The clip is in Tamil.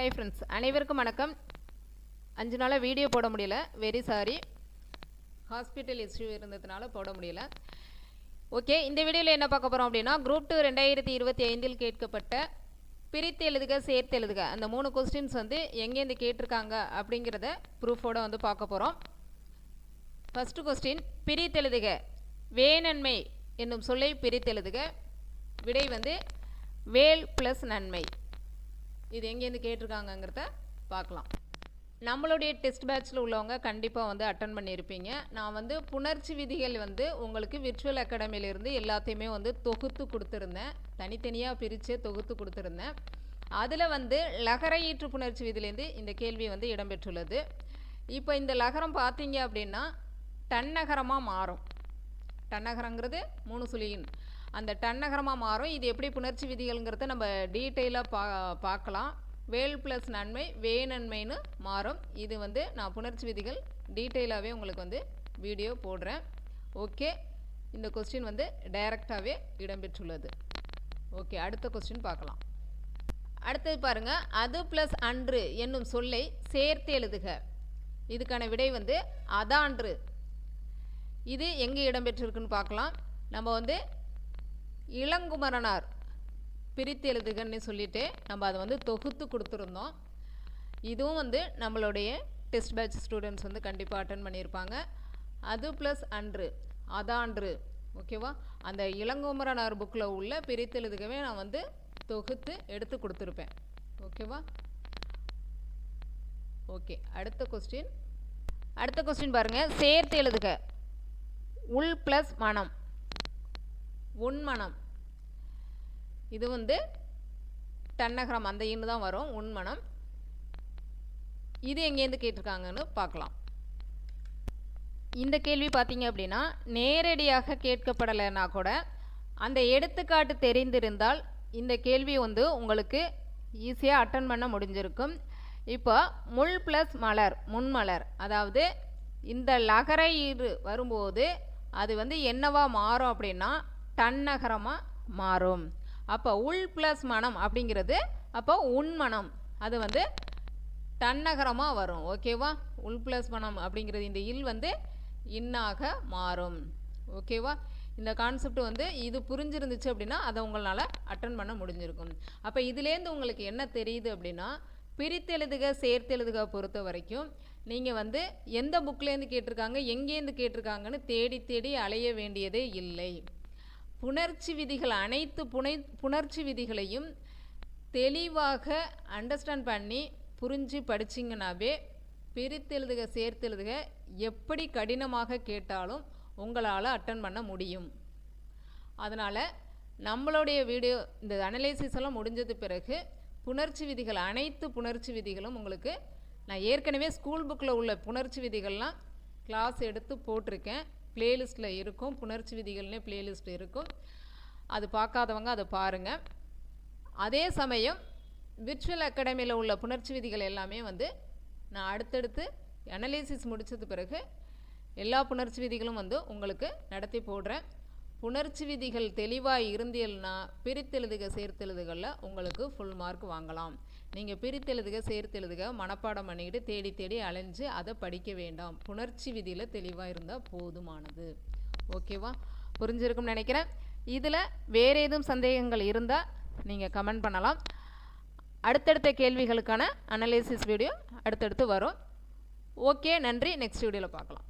ஹை ஃப்ரெண்ட்ஸ் அனைவருக்கும் வணக்கம். அஞ்சு நாளாக வீடியோ போட முடியல. வெரி சாரி ஹாஸ்பிட்டல் இஷ்யூ இருந்ததுனால போட முடியல. ஓகே இந்த வீடியோவில் என்ன பார்க்க போகிறோம் அப்படின்னா குரூப் டூ ரெண்டாயிரத்தி இருபத்தி ஐந்தில் கேட்கப்பட்ட பிரித்து எழுதுக சேர்த்து எழுதுக. அந்த மூணு கொஸ்டின்ஸ் வந்து எங்கேருந்து கேட்டிருக்காங்க அப்படிங்கிறத ப்ரூஃபோட வந்து பார்க்க போகிறோம் ஃபஸ்ட்டு கொஸ்டின் பிரித்தெழுதுக வேநன்மை என்னும் சொல்லை பிரித்தெழுதுக விடை வந்து வேல் ப்ளஸ் நன்மை. இது எங்கேருந்து கேட்டிருக்காங்கங்கிறத பார்க்கலாம். நம்மளுடைய டெஸ்ட் பேட்ச்சில் உள்ளவங்க கண்டிப்பாக வந்து அட்டன் பண்ணியிருப்பீங்க. நான் வந்து புணர்ச்சி விதிகள் வந்து உங்களுக்கு விர்ச்சுவல் அகாடமியிலிருந்து எல்லாத்தையுமே வந்து தொகுத்து கொடுத்துருந்தேன். தனித்தனியாக பிரித்து தொகுத்து கொடுத்துருந்தேன். அதில் வந்து லகர ஈற்று புணர்ச்சி விதிலேருந்து இந்த கேள்வி வந்து இடம்பெற்றுள்ளது. இப்போ இந்த லகரம் பார்த்தீங்க அப்படின்னா டன்னகரமாக மாறும். டன்னகரங்கிறது மூணு சுழியின் அந்த டன்னகரமாக மாறும். இது எப்படி புணர்ச்சி விதிகள்ங்கிறத நம்ம டீட்டெயிலாக பா பார்க்கலாம். வேல் ப்ளஸ் நன்மை வே நன்மைன்னு மாறும். இது வந்து நான் புணர்ச்சி விதிகள் டீட்டெயிலாகவே உங்களுக்கு வந்து வீடியோ போடுறேன். ஓகே இந்த கொஸ்டின் வந்து டைரக்டாகவே இடம்பெற்றுள்ளது. ஓகே அடுத்த கொஸ்டின் பார்க்கலாம். அடுத்தது பாருங்கள் அது ப்ளஸ் அன்று என்னும் சொல்லை சேர்த்து எழுதுக. இதுக்கான விடை வந்து அதான்று. இது எங்கே இடம்பெற்றிருக்குன்னு பார்க்கலாம். நம்ம வந்து இளங்குமரனார். பிரித்து எழுதுகன்னு சொல்லிட்டு நம்ம அதை வந்து தொகுத்து கொடுத்துருந்தோம். இதுவும் வந்து நம்மளுடைய டெஸ்ட் பேட்ச் ஸ்டூடெண்ட்ஸ் வந்து கண்டிப்பாக அட்டன் பண்ணியிருப்பாங்க. அது ப்ளஸ் அன்று அதான்று ஓகேவா அந்த இளங்குமரனார் புக்கில் உள்ள பிரித்தெழுதுகவே நான் வந்து தொகுத்து எடுத்து கொடுத்துருப்பேன். ஓகேவா ஓகே அடுத்த கொஸ்டின் அடுத்த கொஸ்டின் பாருங்கள் சேர்த்து எழுதுக. உள் ப்ளஸ் மனம். உண்மனம். இது வந்து தன்னகரம் அந்த இன்னு தான் வரும் உண்மனம். இது எங்கேருந்து கேட்டிருக்காங்கன்னு பார்க்கலாம். இந்த கேள்வி பார்த்தீங்க அப்படின்னா நேரடியாக கேட்கப்படலைன்னா கூட அந்த எடுத்துக்காட்டு தெரிந்திருந்தால் இந்த கேள்வி வந்து உங்களுக்கு ஈஸியாக அட்டன் பண்ண முடிஞ்சிருக்கும். இப்போ முள் ப்ளஸ் மலர் முன்மலர். அதாவது இந்த லகர வரும்போது அது வந்து என்னவா மாறும் அப்படின்னா தன்னகரமாக மாறும். அப்போ உள் ப்ளஸ் மனம் அப்படிங்கிறது அப்போ உண்மனம் அது வந்து தன்னகரமாக வரும். ஓகேவா உள் ப்ளஸ் மனம் அப்படிங்கிறது இந்த இல் வந்து இன்னாக மாறும். ஓகேவா இந்த கான்செப்ட் வந்து இது புரிஞ்சிருந்துச்சு அப்படின்னா அதை உங்களால் அட்டன் பண்ண முடிஞ்சிருக்கும். அப்போ இதுலேருந்து உங்களுக்கு என்ன தெரியுது அப்படின்னா பிரித்தெழுதுக சேர்த்தெழுதுக பொறுத்த வரைக்கும் நீங்கள் வந்து எந்த புக்லேருந்து கேட்டிருக்காங்க எங்கேருந்து கேட்டிருக்காங்கன்னு தேடி தேடி அலைய வேண்டியதே இல்லை. புணர்ச்சி விதிகள் அனைத்து புனை புணர்ச்சி விதிகளையும் தெளிவாக அண்டர்ஸ்டாண்ட் பண்ணி புரிஞ்சு படிச்சிங்கனாவே பிரித்தெழுதுக சேர்த்தெழுதுக எப்படி கடினமாக கேட்டாலும் உங்களால் அட்டன் பண்ண முடியும். அதனால் நம்மளுடைய வீடியோ இந்த அனலைசிஸ் எல்லாம் முடிஞ்சது பிறகு புணர்ச்சி விதிகள் அனைத்து புணர்ச்சி விதிகளும் உங்களுக்கு நான் ஏற்கனவே ஸ்கூல் புக்கில் உள்ள புணர்ச்சி விதிகள்லாம் கிளாஸ் எடுத்து போட்டிருக்கேன். ப்ளேலிஸ்ட்டில் இருக்கும். புணர்ச்சி விதிகள்னே பிளேலிஸ்ட் இருக்கும். அது பார்க்காதவங்க அதை பாருங்கள் அதே சமயம் விர்ச்சுவல் அகாடமியில் உள்ள புணர்ச்சி விதிகள் எல்லாமே வந்து நான் அடுத்தடுத்து அனலிசிஸ் முடித்தது பிறகு எல்லா புணர்ச்சி விதிகளும் வந்து உங்களுக்கு நடத்தி போடுறேன். புணர்ச்சி விதிகள் தெளிவாக இருந்தீங்கன்னா பிரித்தெழுதுக சேர்த்தெழுதுகளில் உங்களுக்கு ஃபுல் மார்க் வாங்கலாம். நீங்கள் பிரித்தெழுதுக சேர்த்தெழுதுக மனப்பாடம் பண்ணிக்கிட்டு தேடி தேடி அலைஞ்சு அதை படிக்க வேண்டாம். புணர்ச்சி விதியில் தெளிவாக இருந்தால் போதுமானது. ஓகேவா புரிஞ்சிருக்கும்னு நினைக்கிறேன். இதில் வேறு எதுவும் சந்தேகங்கள் இருந்தால் நீங்கள் கமெண்ட் பண்ணலாம். அடுத்தடுத்த கேள்விகளுக்கான அனலைசிஸ் வீடியோ அடுத்தடுத்து வரும். ஓகே நன்றி. நெக்ஸ்ட் வீடியோவில் பார்க்கலாம்.